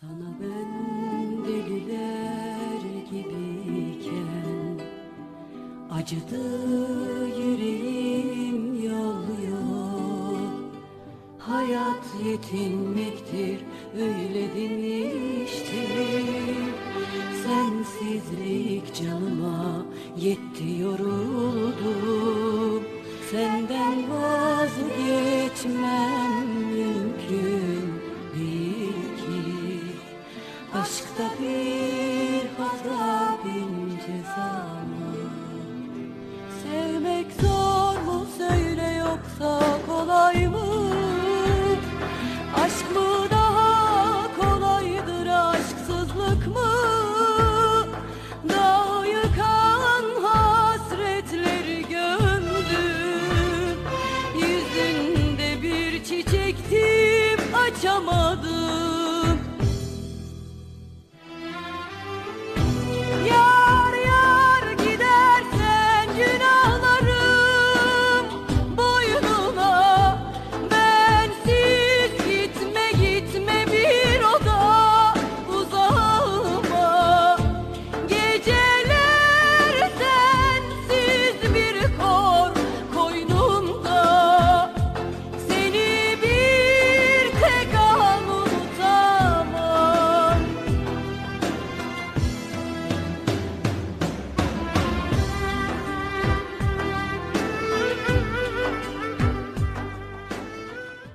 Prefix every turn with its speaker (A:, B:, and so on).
A: Sana ben deliler gibiyken Acıdı yüreğim yolluyor Hayat yetinmektir öyle demiştir Sensizlik canıma yetti yoruldum Hasta bir hata bin ceza Sevmek zor mu? Söyle yoksa kolay mı? Aşk mı daha kolaydır? Aşksızlık mı? Daha yıkan hasretleri gömdü. Yüzünde bir çiçektim açamadım